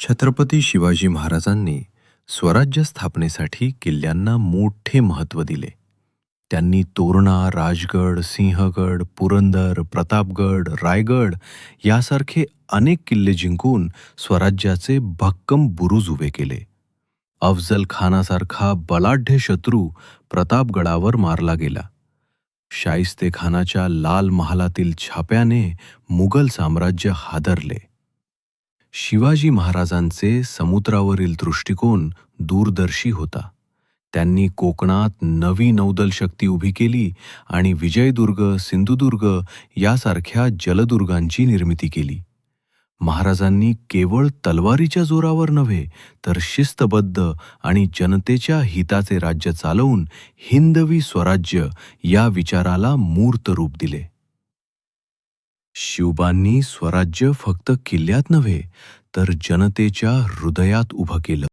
छत्रपती शिवाजी महाराजांनी स्वराज्य स्थापनेसाठी किल्ल्यांना मोठे महत्त्व दिले. त्यांनी तोरणा राजगड सिंहगड पुरंदर प्रतापगड रायगड यासारखे अनेक किल्ले जिंकून स्वराज्याचे भक्कम बुरुज उभे केले. अफजल खानासारखा बलाढ्य शत्रू प्रतापगडावर मारला गेला. शाहिस्ते खानाच्या लाल महालातील छाप्याने मुघल साम्राज्य हादरले. शिवाजी महाराजांचे समुद्रावरील दृष्टिकोन दूरदर्शी होता. त्यांनी कोकणात नवी नौदल शक्ती उभी केली आणि विजयदुर्ग सिंधुदुर्ग यासारख्या जलदुर्गांची निर्मिती केली. महाराजांनी केवळ तलवारीच्या जोरावर नव्हे तर शिस्तबद्ध आणि जनतेच्या हिताचे राज्य चालवून हिंदवी स्वराज्य या विचाराला मूर्त रूप दिले. शिवबांनी स्वराज्य फक्त किल्ल्यात नव्हे तर जनतेच्या हृदयात उभं केलं.